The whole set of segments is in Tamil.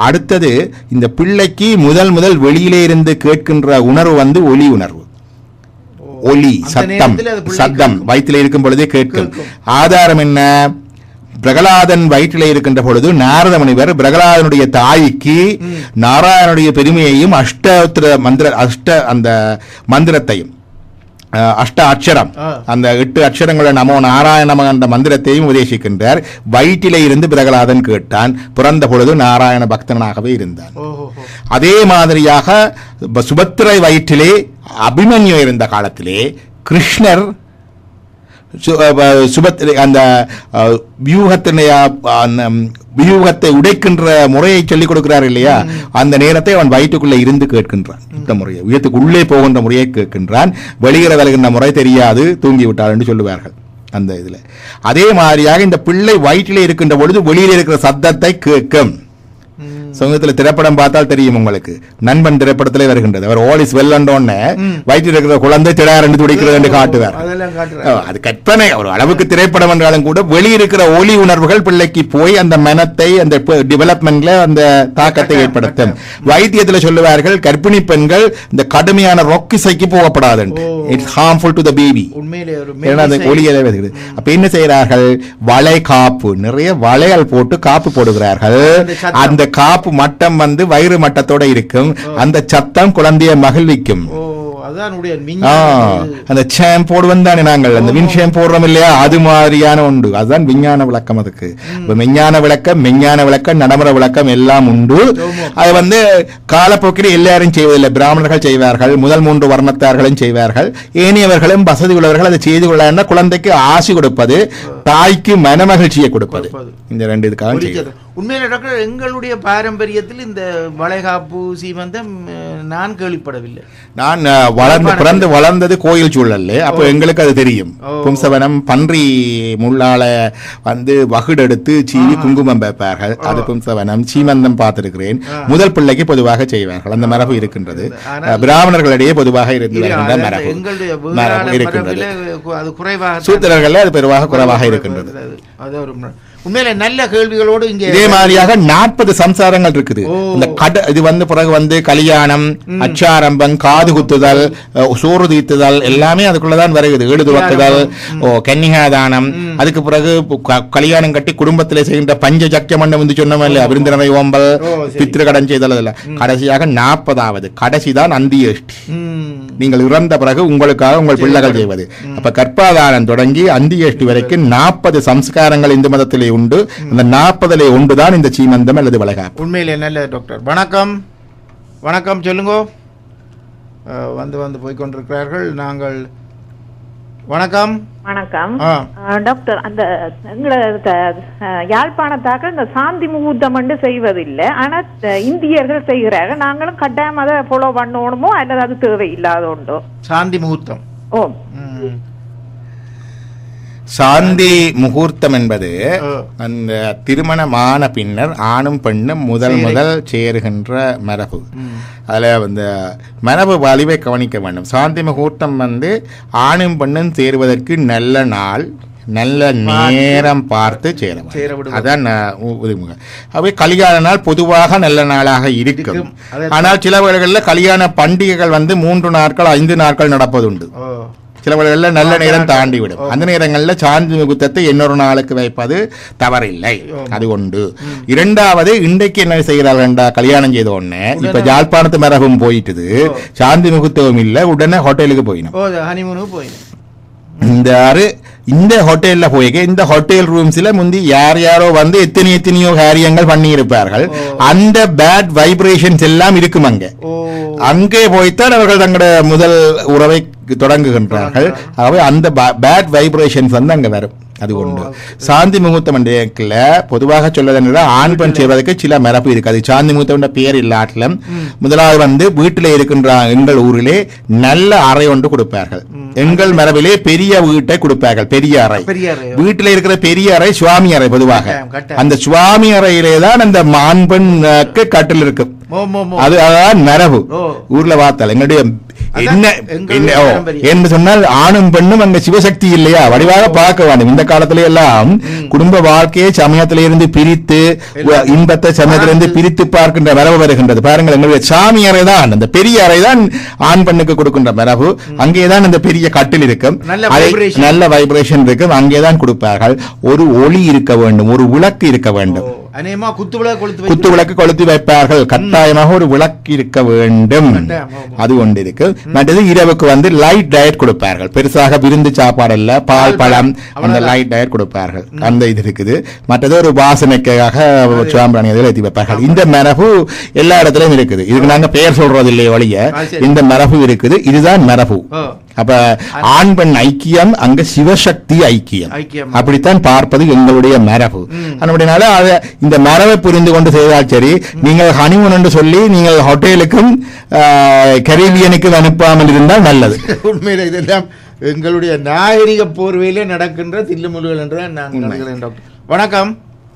அடுத்தது இந்த பிள்ளைக்கு முதல் முதல் வெளியிலே இருந்து கேட்கின்ற உணர்வு வந்து ஒலி உணர்வு. ஒலி அந்த சத்தம் சத்தம் வயிற்றில் இருக்கும் பொழுதே கேட்கும். ஆதாரம் என்ன? பிரகலாதன் வயிற்றிலே இருக்கின்ற பொழுது நாரத முனிவர் பிரகலாதனுடைய தாய்க்கு நாராயணனுடைய பெருமையையும் அஷ்டோத்திர மந்திர அஷ்ட அந்த மந்திரத்தையும் அஷ்ட அக்ஷரம். அந்த எட்டு அக்ஷரங்களை நமோ நாராயணம என்ற மந்திரத்தையும் உபதேசிக்கின்றார். வயிற்றிலே இருந்து பிரகலாதன் கேட்டான். பிறந்த பொழுது நாராயண பக்தனாகவே இருந்தான். அதே மாதிரியாக சுபத்திரை வயிற்றிலே அபிமன்யு இருந்த காலத்திலே கிருஷ்ணர் சு- அ, ப- சுபத்திரை அந்த ம், வியூகத்தை உடைக்கின்ற முறையை சொல்லிக் கொடுக்கிறார் இல்லையா? அந்த நேரத்தை அவன் வயிற்றுக்குள்ளே இருந்து கேட்கின்றான். இந்த முறையை. வீட்டுக்கு உள்ளே போகின்ற முறையை கேட்கின்றான். வெளியில வருகின்ற முறை தெரியாது. தூங்கி விட்டார் என்று சொல்லுவார்கள் அந்த இதுல. அதே மாதிரியாக இந்த பிள்ளை வயிற்றிலே இருக்கின்ற பொழுது வெளியில இருக்கிற சத்தத்தை கேட்கும். சமூகத்தில் திரைப்படம் பார்த்தால் தெரியும் உங்களுக்கு. நண்பன் திரைப்படத்திலே வருகின்றது. அவர் ஓல் இஸ் வெல் உடனே வயிற்றில் இருக்கிற குழந்தை திடார் என்று துடிக்கிறது என்று காட்டுவார். அது கற்பனை. ஒரு அளவுக்கு திரைப்படம் என்றாலும் கூட வெளியிருக்கிற ஒலி உணர்வுகள் பிள்ளைக்கு போய் அந்த மனத்தை அந்த டெவலப்மெண்ட்ல அந்த தாக்கத்தை ஏற்படுத்தும். வைத்தியத்துல சொல்லுவார்கள் கர்ப்பிணி பெண்கள் இந்த கடுமையான ரொக் இசைக்கு போகப்படாது it's harmful to the baby ஏன்னா ஒளியலை வருகிறது. அப்ப என்ன செய்கிறார்கள்? வளை காப்பு நிறைய வளையல் போட்டு காப்பு போடுகிறார்கள். அந்த சத்தம். அந்த காப்பு மட்டம் வந்து வயிறு மட்டத்தோட இருக்கும். அந்த சத்தம் குழந்தைய மகிழ்விக்கும். அந்த சேம் போடுவோம் தானே நாங்கள். அந்த விண்ஷேம் போடுறோம் இல்லையா? அது மாதிரியான உண்டு. அதுதான் விஞ்ஞான விளக்கம் அதுக்கு. இப்ப விஞ்ஞான விளக்கம் மெஞ்ஞான விளக்கம் நடைமுறை விளக்கம் எல்லாம் உண்டு. அது வந்து காலப்போக்கில் எல்லாரும் செய்வதில்லை. பிராமணர்கள் செய்வார்கள் முதல் மூன்று வர்ணத்தார்களும் செய்வார்கள். ஏனையவர்களும் வசதி உள்ளவர்கள் அதை செய்து கொள்ள குழந்தைக்கு ஆசி கொடுப்பது தாய்க்கு மனமகிழ்ச்சியை கொடுப்பது. இந்த ரெண்டு இதுக்காக. உண்மையில டாக்டர் எங்களுடைய பாரம்பரியத்தில் இந்த வளைகாப்பு சீமந்தம் நான் கேள்விப்படவில்லை. நான் வளர்ந்து பிறந்து வளர்ந்தது கோயில் சூழல்ல. அப்போ எங்களுக்கு அது தெரியும். பும்சவனம் பன்றி முள்ளால வந்து வகுடெடுத்து சீவி குங்குமம் வைப்பார்கள். அது பும்சவனம் சீமந்தம் பார்த்திருக்கிறேன். முதல் பிள்ளைக்கு பொதுவாக செய்வார்கள். அந்த மரபு இருக்கின்றது. பிராமணர்களிடையே பொதுவாக இருந்து மரபு. இருக்கின்றது. சூத்திரர்கள் அது பெருவாக குறைவாக இருக்கின்றது. அது உண்மையில நல்ல கேள்விகளோடு இங்கே இதே மாதிரியாக நாற்பது சம்சாரங்கள் இருக்குது. இந்த கட இது வந்து பிறகு வந்து கல்யாணம் அச்சாரம்பம் காது குத்துதல் சோறு தீர்த்துதல் எல்லாமே அதுக்குள்ளதான் வருகிறது. துவக்குதல் ஓ கன்னிகாதானம். அதுக்கு பிறகு கல்யாணம் கட்டி குடும்பத்திலே செய்கின்ற பஞ்ச ஜக்கியமண்டம் வந்து சொன்னோம் இல்லையா? விருந்தினரை ஓம்பல் ஓ, சரி. பித்திருக்கடன் செய்தல் அதெல்லாம் கடைசியாக நாற்பதாவது. கடைசி தான் அந்தியஷ்டி நீங்கள் இறந்த பிறகு உங்களுக்காக உங்கள் பிள்ளைகள் செய்வது. அப்ப கற்பாதானம் தொடங்கி அந்தியஷ்டி வரைக்கும் நாற்பது சம்ஸ்காரங்கள் இந்து மதத்திலே உண்டு. அந்த நாற்பதிலே ஒன்றுதான் இந்த சீமந்தம் அல்லது வளகாப்பு. உண்மையிலே நல்ல டாக்டர் வணக்கம். வணக்கம் சொல்லுங்க. வந்து வந்து போய் கொண்டிருக்கிறார்கள் நாங்கள் வணக்கம். வணக்கம். டாக்டர் அந்த எங்களை யாழ்ப்பாணத்தாக்கள் இந்த சாந்தி முகூர்த்தம் வந்து செய்வதில்லை. ஆனா இந்தியர்கள் செய்கிறார்கள். நாங்களும் கட்டாயம் அதை ஃபாலோ பண்ணணுமோ அல்லது அது தேவையில்லாத உண்டோ சாந்தி முகூர்த்தம். ஓ. சாந்தி முகூர்த்தம் என்பது. அந்த திருமணமான பின்னர் ஆணும் பெண்ணும் முதல் முதல் சேருகின்ற மரபு. அதுல வந்து மரபு வலிவை கவனிக்க வேண்டும். சாந்தி முகூர்த்தம் வந்து ஆணும் பெண்ணும் சேருவதற்கு நல்ல நாள் நல்ல நேரம் பார்த்து சேர வேண்டும். சேர விடுவது. அதான் உரிமை. அவை கல்யாண நாள் பொதுவாக நல்ல நாளாக இருக்கும். ஆனால் சில வேளைகளில் கல்யாண பண்டிகைகள் வந்து மூன்று நாட்கள் ஐந்து நாட்கள் நடப்பதுண்டு. சில வேளைகளில் நல்ல நேரம் தாண்டி விடும் அந்த நேரங்களில் சாந்தி முகூர்த்தத்தை இன்னொரு நாளுக்கு வைப்பது தவறில்லை. அது ஒன்று. இரண்டாவது இன்றைக்கு என்ன செய்கிறார்கள் என்றா கல்யாணம் செய்த உடனே. இப்ப ஜாழ்ப்பாணத்து மரபும் போயிட்டுது. சாந்தி முகூர்த்தமும் இல்லை. உடனே ஹோட்டலுக்கு போயிடும் இந்த ஆறு இந்த ஹோட்டல்ல போய்க்க இந்த ஹோட்டல் ரூம்ஸ்ல முந்தி யார் யாரோ வந்து எத்தனை எத்தனையோ காரியங்கள் பண்ணி இருப்பார்கள் அந்த பேட் வைப்ரேஷன்ஸ் எல்லாம் இருக்கும் அங்க அங்கே போய்த்தான் அவர்கள் தங்களுடைய முதல் உறவை தொடங்குகின்றார்கள். ஆகவே அந்த பேட் வைப்ரேஷன்ஸ் வந்து அங்க வரும். அது ஒன்று சாந்தி முகூர்த்தம் என்ற பொதுவாக சொல்வதென்றால் ஆண் பெண் செய்வதற்கு சில மரபு இருக்கு அது சாந்தி முகூர்த்தம் என்ற பெயர் இல்லாட்டிலும் முதலாவது வந்து வீட்டில் இருக்கின்ற எங்கள் ஊரிலே நல்ல அறை ஒன்று கொடுப்பார்கள். எங்கள் மரபிலே பெரிய வீட்டை கொடுப்பார்கள். பெரிய அறை. வீட்டில் இருக்கிற பெரிய அறை சுவாமி அறை பொதுவாக. அந்த சுவாமி அறையிலே தான் அந்த ஆண் பெண்ணுக்கு கட்டில் இருக்கும். அது அதான் மரபு. ஊர்ல பார்த்தால் எங்களுடைய என்ன. என்று சொன்னால் ஆணும் பெண்ணும் அங்க சிவசக்தி இல்லையா? வடிவாக பார்க்க வேண்டும். இந்த காலத்துல எல்லாம் குடும்ப வாழ்க்கையை சமயத்தில இருந்து பிரித்து இன்பத்தை சமயத்திலிருந்து பார்த்து. பார்க்கின்ற மரபு வருகின்றது. பாருங்கள் எங்களுடைய சாமி அறை தான் அந்த பெரிய அறை தான் ஆண் பெண்ணுக்கு கொடுக்கின்ற மரபு. அங்கேதான் அந்த பெரிய கட்டில் இருக்கும். நல்ல வைப்ரேஷன் இருக்கும். அங்கேதான் கொடுப்பார்கள். ஒரு ஒளி இருக்க வேண்டும். ஒரு விளக்கு இருக்க வேண்டும். குத்து விளக்கு கொளுத்து குத்து விளக்கு கொளுத்தி வைப்பார்கள். கட்டாயமாக ஒரு விளக்கு இருக்க வேண்டும். அது ஒன்று இருக்கு. மற்றது இரவுக்கு வந்து லைட் டயட் கொடுப்பார்கள். பெருசாக விருந்து சாப்பாடு இல்ல பால் பழம் அந்த. லைட் டயட் கொடுப்பார்கள். அந்த இது இருக்குது. மற்றது ஒரு வாசனைக்காக சாம்பிராணி இதில் ஏற்றி வைப்பார்கள். இந்த மரபு எல்லா இடத்துலயும் இருக்குது. இதுக்கு நாங்க பெயர் சொல்றது இல்லையே ஒழிய. இந்த மரபு இருக்குது. இதுதான் மரபு. அப்ப ஆண் பெண் ஐக்கியம் அங்க சிவசக்தி ஐக்கியம். அப்படித்தான் பார்ப்பது எங்களுடைய மரபு. அப்படினால அதை இந்த மரபை புரிந்து கொண்டு செய்தால் சரி. நீங்கள் ஹனிமூன் என்று சொல்லி நீங்கள் ஹோட்டலுக்கும் கரீபியனுக்கும் அனுப்பாமல் இருந்தால் நல்லது. உண்மையில இதெல்லாம் எங்களுடைய நாகரிக போர்வையிலே நடக்கின்ற தில்லுமுல்லுகள் என்று நான் நினைக்கிறேன் டாக்டர். வணக்கம்.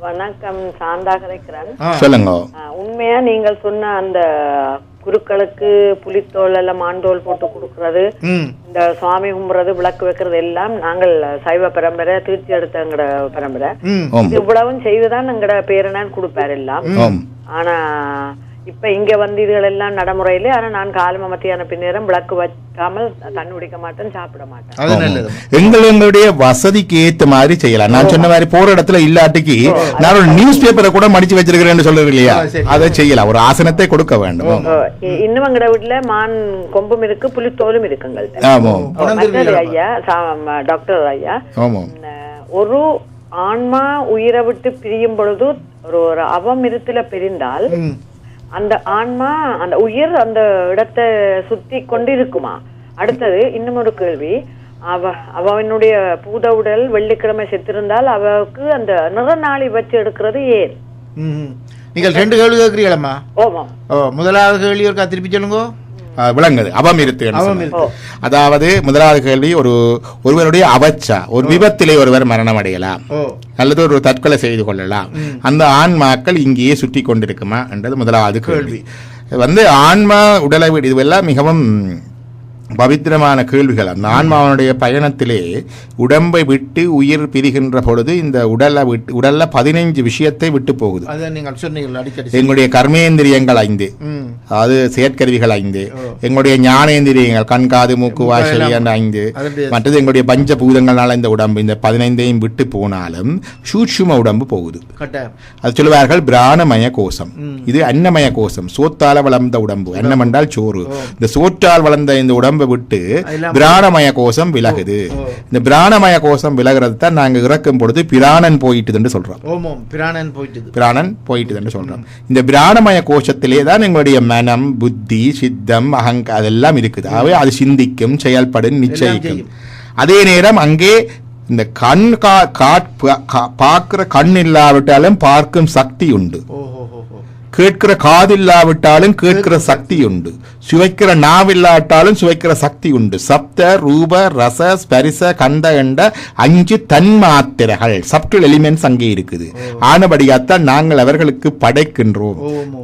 வணக்கம் சாந்தா கிடைக்கிறேன். சொல்லுங்க. உண்மையா நீங்கள் சொன்ன அந்த குருக்களுக்கு புலித்தோல் எல்லாம் மாண்டோல் போட்டு கொடுக்கறது. ம். இந்த சுவாமி கும்புறது விளக்கு வைக்கிறது எல்லாம் நாங்கள் சைவ பரம்பரை தீர்ச்சி எடுத்த எங்கட பரம்பரை. ம். ஓம் இது இவ்வளவும் செய்துதான் எங்கட பேரனான் கொடுப்பாரு எல்லாம். ஆனா இப்ப இங்க வந்து இதுகள் எல்லாம் நடைமுறையில ஆனா நான் காலம மத்தியான பின்னேரம் விளக்கு வைக்காமல் தண்ணி குடிக்க மாட்டேன் சாப்பிட மாட்டேன். எங்களுடைய வசதிக்கு ஏத்த மாதிரி செய்யலாம். நான் சொன்ன மாதிரி போற இடத்துல இல்லாட்டிக்கு நான் ஒரு நியூஸ் பேப்பரை கூட மடிச்சு வச்சிருக்கிறேன்னு சொல்றது இல்லையா. அதை செய்யலாம். ஒரு ஆசனத்தை கொடுக்க வேண்டும். இன்னும் எங்கட வீட்டுல மான் கொம்பும் இருக்கு புலித்தோலும் இருக்குங்கள்ட்ட. ஓ, மற்றது ஐயா டாக்டர் ஐயா. ஒரு ஆன்மா உயிரை விட்டு பிரியும் பொழுது ஒரு ஒரு அவம் இருத்துல பிரிந்தால் அந்த ஆன்மா அந்த உயிர் அந்த இடத்தை சுத்தி கொண்டு இருக்குமா அடுத்தது இன்னும் ஒரு கேள்வி. அவ அவனுடைய பூத உடல் வெள்ளிக்கிழமை செத்திருந்தால் அவருக்கு அந்த நிறநாளி வச்சு எடுக்கிறது ஏன்? நீங்கள் ரெண்டு கேள்வி ஓ முதலாவது கேள்வி இருக்கா? திருப்பி சொல்லுங்க. விளங்குது. இருக்கு. அதாவது முதலாவது கேள்வி ஒரு ஒருவருடைய அவச்சா ஒரு விபத்திலே ஒருவர் மரணம் அடையலாம் அல்லது ஒரு தற்கொலை செய்து கொள்ளலாம். அந்த ஆன்மாக்கள் இங்கேயே சுற்றி கொண்டிருக்குமா? என்றது முதலாவது கேள்வி. வந்து ஆன்மா உடலை விடு இதுவெல்லாம் மிகவும் பவித்திரமான கேள்விகள். அந்த ஆன்மாவனுடைய பயணத்திலே உடம்பை விட்டு உயிர் பிரிகின்ற பொழுது இந்த உடலை விட்டு உடல்ல பதினைஞ்சு விஷயத்தை விட்டு போகுது. எங்களுடைய கர்மேந்திரியங்கள் ஐந்து அதாவது செயற்கருவிகள் ஐந்து. எங்களுடைய ஞானேந்திரியங்கள் கண் காது மூக்கு எல்லாம் என்ற ஐந்து மற்றது எங்களுடைய பஞ்சபூதங்களால இந்த உடம்பு இந்த பதினைந்தையும் விட்டு போனாலும் சூட்சும உடம்பு போகுது. அது சொல்லுவார்கள் பிராணமய கோஷம். இது அன்னமய கோஷம் சோத்தால வளர்ந்த உடம்பு. அன்னம் என்றால் சோறு. இந்த சோற்றால் வளர்ந்த இந்த உடம்பை விட்டு அதெல்லாம் பிராணமய கோஷம் விலகுது. இந்த பிராணமய கோஷம் விலகிறது தான் நாங்க இறக்கும் பொழுது பிராணன் போயிட்டுதுன்னு ஓமோம் பிராணன் போயிட்டுது. பிராணன் போயிட்டுதுன்னு சொல்றோம். இந்த பிராணமய கோஷத்திலே தான் எங்களுடைய மனம் புத்தி சித்தம் அகங்க அதெல்லாம் இருக்குது. ஆகவே அது சிந்திக்கும் செயல்படும் நிச்சயிக்கும். அதே நேரம் அங்கே இந்த கண் கா பார்க்கிற கண் இல்லாவிட்டாலும் பார்க்கும் சக்தி உண்டு. கேட்கிற காதில்லாவிட்டாலும் கேட்கிற சக்தி உண்டு சுவைக்கிற நாவில்லாவிட்டாலும் சுவைக்கிற சக்தி உண்டு சப்த ரூப ரச ஸ்பரிச கந்த என்ற அஞ்சு தன்மாத்திரைகள். சப்டில் எலிமெண்ட்ஸ் அங்கே இருக்குது. ஆனபடியாத்தான் நாங்கள் அவர்களுக்கு படைக்கின்றோம்.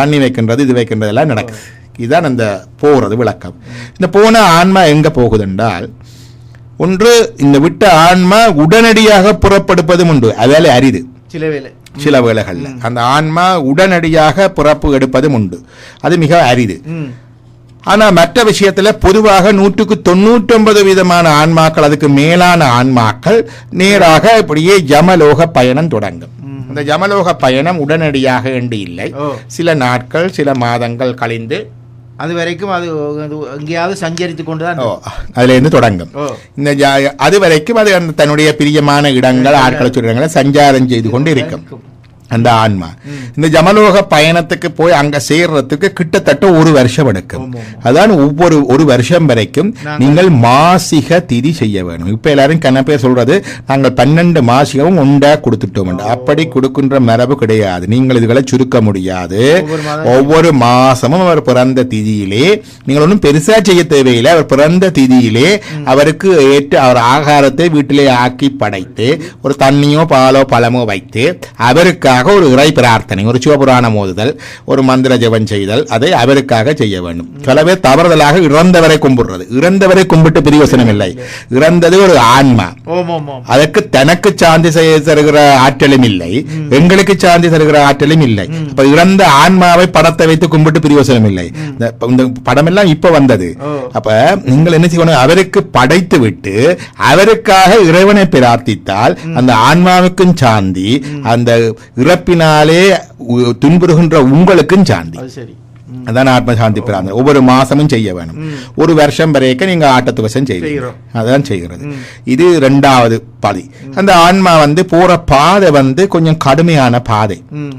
தண்ணி வைக்கின்றது இது வைக்கின்றதெல்லாம் நடக்குது. இதுதான் அந்த போறது விளக்கம். இந்த போன ஆன்மா எங்க போகுது என்றால் ஒன்று இந்த விட்ட ஆன்மா உடனடியாக புறப்படுப்பதும் உண்டு. அதால அரிது. சில வேலை சில வேளைகள்ல. அந்த ஆன்மா உடனடியாக பிறப்பு எடுப்பதும் உண்டு. அது மிக அரிது. ம். ஆனா மற்ற விஷயத்துல பொதுவாக நூற்றுக்கு தொண்ணூற்றொன்பது விதமான ஆன்மாக்கள் அதுக்கு மேலான ஆன்மாக்கள் நேராக இப்படியே ஜமலோக பயணம் தொடங்கும். இந்த ஜமலோக பயணம் உடனடியாக என்று இல்லை. சில நாட்கள் சில மாதங்கள் கழிந்து அது வரைக்கும் அது எங்கேயாவது சஞ்சரித்து கொண்டு தான் ஓ, அதுல இருந்து தொடங்கும். இந்த அது வரைக்கும் அது தன்னுடைய பிரியமான இடங்கள் ஆட்களை சொல்றாங்கள சஞ்சாரம் செய்து கொண்டு இருக்கும் அந்த ஆன்மா. இந்த ஜமலோக பயணத்துக்கு போய் அங்க சேர்றதுக்கு கிட்டத்தட்ட ஒரு வருஷம் எடுக்கும். அதான் ஒவ்வொரு ஒரு வருஷம் வரைக்கும் நாங்கள் மாசிக திதி செய்ய வேணும் இப்ப எல்லாரும் கண்ண பேர் சொல்றது நாங்கள் பன்னெண்டு மாசிகவும் உண்டா கொடுத்துட்டோம் அப்படி கொடுக்கின்ற மரபு கிடையாது. நீங்கள் இதுகளை சுருக்க முடியாது. ஒவ்வொரு மாசமும் அவர் பிறந்த திதியிலே நீங்கள் ஒன்றும் பெருசா செய்ய தேவையில்லை. அவர் பிறந்த திதியிலே அவருக்கு ஏற்ற அவர் ஆகாரத்தை வீட்டிலே ஆக்கி படைத்து ஒரு தண்ணியோ பாலோ பழமோ வைத்து அவருக்காக அவருக்காக ஒரு இறை பிரார்த்தனை ஒரு சிவபுராணம் ஓதுதல் ஒரு மந்திர ஜெபம் செய்தல் அதை அவருக்காக செய்ய வேண்டும். பேர் தவறுதலாக இறந்தவரை கும்பிடுறது. இறந்தவரை கும்பிட்டு பிரியோசனம் இல்லை. இறந்தது ஒரு ஆன்மா. அதற்கு தனக்கு சாந்தி செய்ய தருகிற ஆற்றலும் இல்லை. எங்களுக்கு சாந்தி தருகிற ஆற்றலும் இல்லை. அப்ப இறந்த ஆன்மாவை படத்தை வைத்து கும்பிட்டு பிரியோசனம் இல்லை. இந்த- படம் எல்லாம் இப்ப வந்தது. அப்ப நீங்கள் என்ன செய்யணும்? அவருக்கு படைத்து விட்டு அவருக்காக இறைவனை பிரார்த்தித்தால் அந்த ஆன்மாவுக்கும் சாந்தி அந்த இறப்பினாலே துன்புறுகின்ற உங்களுக்கும் சாந்தி. சரி. அதான் ஆத்ம சாந்தி பிரார்த்தனை. ஒவ்வொரு மாசமும் செய்ய வேணும். ஒரு வருஷம் வரைக்கும் நீங்க ஆட்டத்து வசம் செய்வீங்க. செய்கிறோம். அதான் செய்கிறது. இது ரெண்டாவது பதி அந்த ஆன்மா வந்து போற பாதை வந்து கொஞ்சம் கடுமையான பாதை.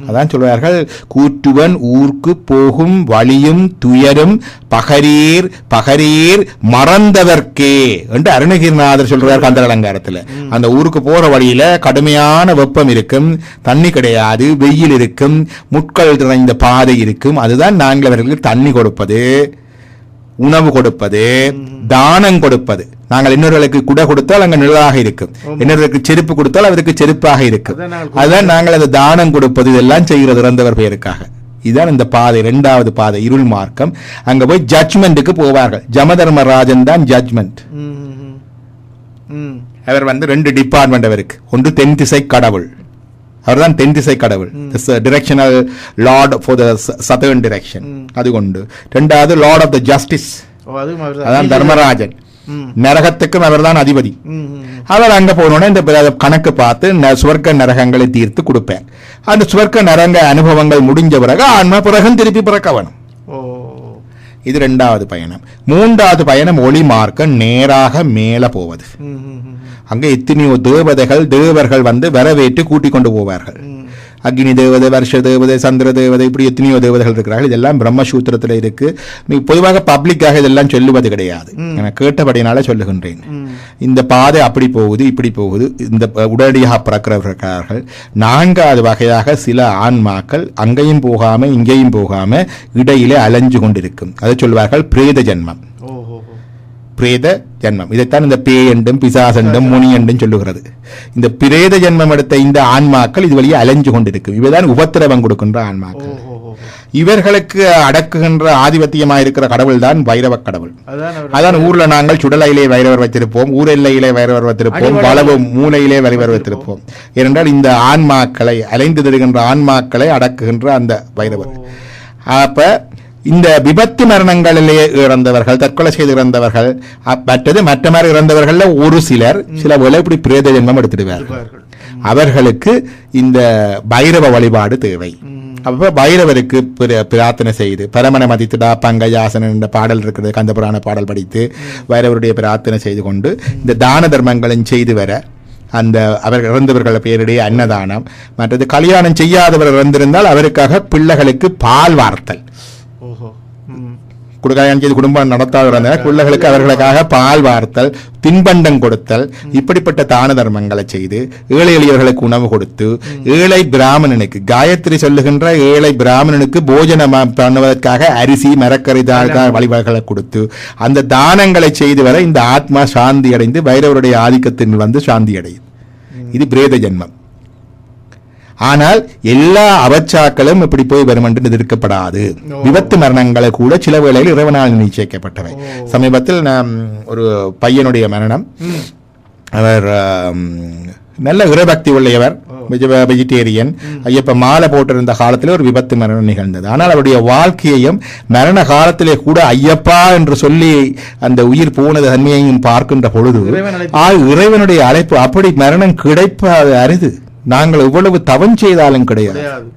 அதான் சொல்வார்கள் கூற்றுவன் ஊர்க்கு போகும் வழியும் துயரும் பகரீர் பகரீர் மறந்தவர்க்கே என்று அருணகிரிநாதர் சொல்றார் கந்த அலங்காரத்துல. அந்த ஊருக்கு போற வழியில கடுமையான வெப்பம் இருக்கும் தண்ணி கிடையாது வெயில் இருக்கும் முட்கள் நிறைந்த பாதை இருக்கும். அதுதான் நாங்கள் அவர்களுக்கு தண்ணி கொடுப்பது உணவு கொடுப்பது தானம் கொடுப்பது. நாங்கள் இன்னொருவர்களுக்கு குடை கொடுத்தால் அங்க நிழலாக இருக்கும். இன்னொருவருக்கு செருப்பு கொடுத்தால் அவருக்கு செருப்பாக இருக்கும். அதுதான் நாங்கள் அந்த தானம் கொடுப்பது இதெல்லாம் செய்கிறது இறந்தவர் பெயருக்காக இதுதான் இந்த பாதை இரண்டாவது பாதை இருள் மார்க்கம். அங்க போய் ஜட்ஜ்மெண்ட்டுக்கு போவார்கள். ஜமதர்மராஜன் தான். ம் அவர் வந்து ரெண்டு டிபார்ட்மெண்ட் அவருக்கு. ஒன்று தென் திசை கடவுள். அவர்தான் தென் திசை கடவுள். Directional lord for the southern direction அது கொண்டு ரெண்டாவது லார்ட் ஆஃப் த ஜஸ்டிஸ். அதான் தர்மராஜன். நரகத்துக்கும் அவர்தான் அதிபதி. ம், ம், ம். அவர் அங்க போனோடனே இந்த கணக்கு பார்த்து சுவர்க்க நரகங்களை தீர்த்து கொடுப்பேன். அந்த சுவர்க்க நரங்க அனுபவங்கள் முடிஞ்ச பிறகு ஆன்மா பிறகும் திருப்பி பிறக்க வேணும். இது ரெண்டாவது பயணம். மூன்றாவது பயணம் ஒளி மார்க்க நேராக மேல போவது. அங்க எத்தனையோ தேவதைகள் தேவர்கள் வந்து வரவேற்று கூட்டிக் கொண்டு போவார்கள். அக்னி தேவதை வருஷ தேவதை சந்திர தேவதை இப்படி எத்தனையோ தேவதைகள் இருக்கிறார்கள். இதெல்லாம் பிரம்மசூத்திரத்தில் இருக்கு. நீ பொதுவாக பப்ளிக்காக இதெல்லாம் சொல்லுவது கிடையாது. எனக்கு கேட்டபடினால சொல்லுகின்றேன். இந்த பாதை அப்படி போகுது இப்படி போகுது. இந்த உடனடியாக பிறக்கிறவர்கள் நான்காவது வகையாக சில ஆன்மாக்கள் அங்கேயும் போகாம இங்கேயும் போகாம இடையிலே அலைஞ்சு கொண்டிருக்கும். அதை சொல்வார்கள் பிரேத ஜென்மம். பிரேத ஜென்மம். இதைத்தான் இந்த பேய் என்றும் பிசாசென்றும் முனி என்றும் சொல்லுகிறது. இந்த பிரேத ஜென்மம் எடுத்த இந்த ஆன்மாக்கள் இது வழியே அலைஞ்சு கொண்டிருக்கும். இவைதான் உபத்திரவம் கொடுக்கின்ற ஆன்மாக்கள். இவர்களுக்கு அடக்குகின்ற ஆதிபத்தியமாக இருக்கிற கடவுள் தான் பைரவ கடவுள். அதான் ஊர்ல நாங்கள் சுடலையிலே வைரவர் வைத்திருப்போம் ஊர் எல்லையிலே வைரவர் வைத்திருப்போம். வளவு மூலையிலே வைரவர் வைத்திருப்போம் ஏனென்றால் இந்த ஆன்மாக்களை அலைந்து திரிகின்ற ஆன்மாக்களை அடக்குகின்ற அந்த வைரவர். அப்ப இந்த விபத்து மரணங்களிலே இறந்தவர்கள் தற்கொலை செய்து இறந்தவர்கள் மற்றது மற்ற மாதிரி இறந்தவர்கள்ல ஒரு சிலர் சில இப்படி பிரேத ஜென்மம் எடுத்துடுவார்கள். அவர்களுக்கு இந்த பைரவ வழிபாடு தேவை. அப்ப பைரவருக்கு பிர- பிரார்த்தனை செய்து பரமன மதித்துடா பங்கஜாசனன் என்ற பாடல் இருக்கிறது கந்தபுராண பாடல் படித்து பைரவருடைய பிரார்த்தனை செய்து கொண்டு இந்த தான தர்மங்களும் செய்து வர அந்த அவர் இறந்தவர்கள் பேருடைய அன்னதானம் மற்றது கல்யாணம் செய்யாதவர் இறந்திருந்தால் அவருக்காக பிள்ளைகளுக்கு பால் வார்த்தல். செய்து குடும்பம் நடத்தாத இறந்தனர் பிள்ளைகளுக்கு அவர்களுக்காக பால் வார்த்தல் தின்பண்டம் கொடுத்தல் இப்படிப்பட்ட தான தர்மங்களை செய்து ஏழை எளியவர்களுக்கு உணவு கொடுத்து ஏழை பிராமணனுக்கு காயத்ரி சொல்லுகின்ற ஏழை பிராமணனுக்கு போஜனம் பண்ணுவதற்காக அரிசி மரக்கறி வழிபாடுகளை கொடுத்து அந்த தானங்களை செய்து வர இந்த ஆத்மா சாந்தி அடைந்து பைரவருடைய ஆதிக்கத்தில் வந்து சாந்தி அடையும் இது பிரேத ஜென்மம். ஆனால் எல்லா அவச்சாக்களும் இப்படி போய் வரும் என்று எதிர்க்கப்படாது. விபத்து மரணங்களை கூட சில வேளையில் இறைவனால் நிச்சயிக்கப்பட்டவை. சமீபத்தில் நாம் ஒரு பையனுடைய மரணம். அவர் நல்ல இறைபக்தி உள்ளவர் வெஜிடேரியன். ஐயப்ப மாலை போட்டிருந்த காலத்தில் ஒரு விபத்து மரணம் நிகழ்ந்தது. ஆனால் அவருடைய வாழ்க்கையையும் மரண காலத்திலே கூட ஐயப்பா என்று சொல்லி அந்த உயிர் போனது தன்மையையும் பார்க்கின்ற பொழுது இறைவனுடைய அழைப்பு அப்படி மரணம் கிடைப்பது அரிது. நாங்கள் எவ்வளவு தவம் செய்தாலும் கிடையாது. கிடையாது.